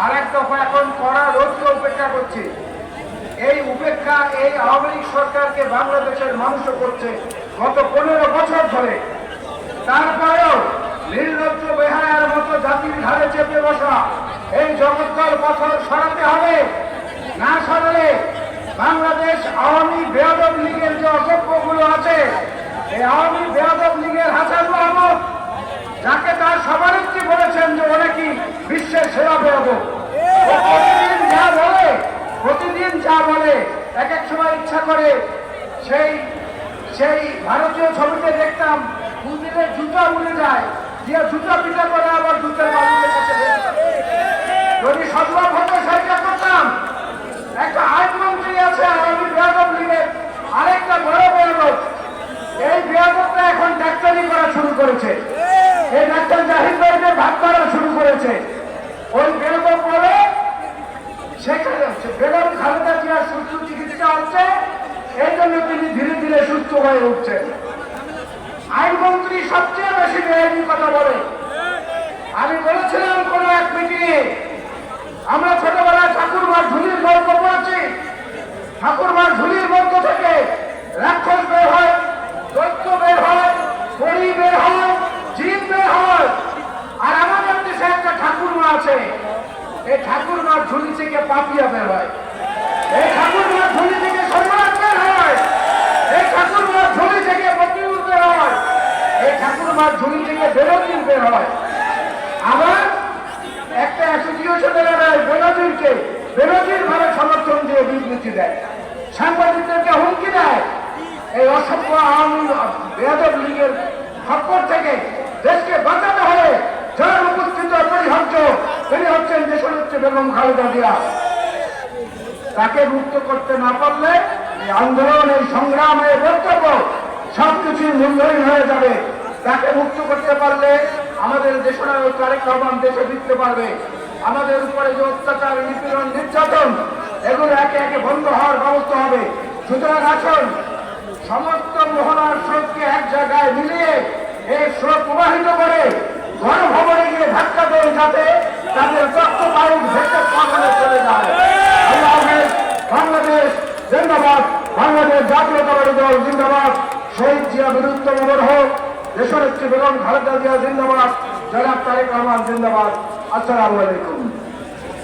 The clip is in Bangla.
আর এক দফা এখন কড়া রোদকে উপেক্ষা করছি। এই উপেক্ষা এই আওয়ামী লীগ সরকারকে বাংলাদেশের মানুষও করছে গত পনেরো বছর ধরে। তারপরেও নির্লজ্জ বেহায়ার মতো জাতির ঘাড়ে চেপে বসা এই জগৎদল পথর সরাতে হবে। না সরালে বাংলাদেশ আওয়ামী বেয়াদব লীগের যে অসভ্যগুলো আছে, এই আওয়ামী বেয়াদব লীগের হাসান মাহমুদ যাকে তার সভানেত্রী বলেছেন যে অনেকই বিশ্বের সেরা বেয়াদব ও প্রতিদিন যা বলে প্রতিদিন যা বলে এক এক সময় ইচ্ছা করে সেই সেই ভারতীয় ছবিতে দেখতাম মন্দিরে জুতা উড়ে যায়। দিয়ে জুতা পিটা করে আবার জুতার যদি সম্ভব হতো সেটা করতাম। একটা আইনমন্ত্রী আছে আগামী বেয়াদব লীগের আরেকটা বড় বেয়াদব। এই বেয়াদবটা এখন ডাক্তারি করা শুরু করেছে। এই ডাক্তার জাহিদ ভাইকে ভাগ করা শুরু করেছে। ওই বেয়াদব বলে সেখানে বেগম খালেদা জিয়ার সুস্থ চিকিৎসা হচ্ছে। এই জন্য তিনি ধীরে ধীরে সুস্থ হয়ে উঠছেন। আইনমন্ত্রী সবচেয়ে বেশি বেআইনি কথা বলে। আমি বলেছিলাম কোন এক মিটিংয়ে, আমরা ছোটবেলায় ঠাকুরমার ঝুলির গল্প পড়েছি। ঠাকুরমার ঝুলির মধ্য থেকে রাক্ষস বের হয়, দৈত্য বের হয়, পরি বের হয়, জিন বের হয়। আর আমাদের দেশে একটা ঠাকুরমা আছে, এই ঠাকুরমার ঝুলি থেকে পাপিয়া বের হয়। এই ঠাকুরমার ঝুলি থেকে সম্রাট বের হয় এই ঠাকুরমার ঝুলি থেকে মতিউর বের হয় এই ঠাকুরমার ঝুলি থেকে বেরোদিন বের হয়। আবার একটা অ্যাসোসিয়েশনের বেরোজিরকে বেরোজির ভাবে সমর্থন দিয়ে বিবৃতি দেয়। সাংবাদিকদেরকে হুমকি দেয়। এই অসভ্য আওয়ামী বেয়াদব লীগের খপ্পর থেকে দেশকে বাঁচাতে হলে যার উপস্থিত অপরিহার্য, তিনি হচ্ছেন দেশের হচ্ছে বেগম খালেদা জিয়া। তাকে মুক্ত করতে না পারলে এই আন্দোলন, এই সংগ্রাম, এই বক্তব্য সবকিছুই মূল্যহীন হয়ে যাবে। তাকে মুক্ত করতে পারলে আমাদের দেশনায়ক তারেক রহমান দেশে ফিরতে পারবে। আমাদের উপরে যে অত্যাচার, নিপীড়ন, নির্যাতন, এগুলো একে একে বন্ধ হওয়ার ব্যবস্থা হবে। সুতরাং আসুন, সমস্ত মোহনার স্রোতকে এক জায়গায় মিলিয়ে এই স্রোত প্রবাহিত করে গণভবনে গিয়ে ধাক্কা দেয় যাতে তাদের রক্ত বায়ু ভেসে পাগলে চলে যায়। বাংলাদেশ জিন্দাবাদ। বাংলাদেশ জাতীয়তাবাদী দল জিন্দাবাদ। শহীদ জিয়া মদর হোক একটি বেগম খালেদা জিয়া জিন্দাবাদ জনাব তারেক রহমান জিন্দাবাদ। আসসালামু আলাইকুম।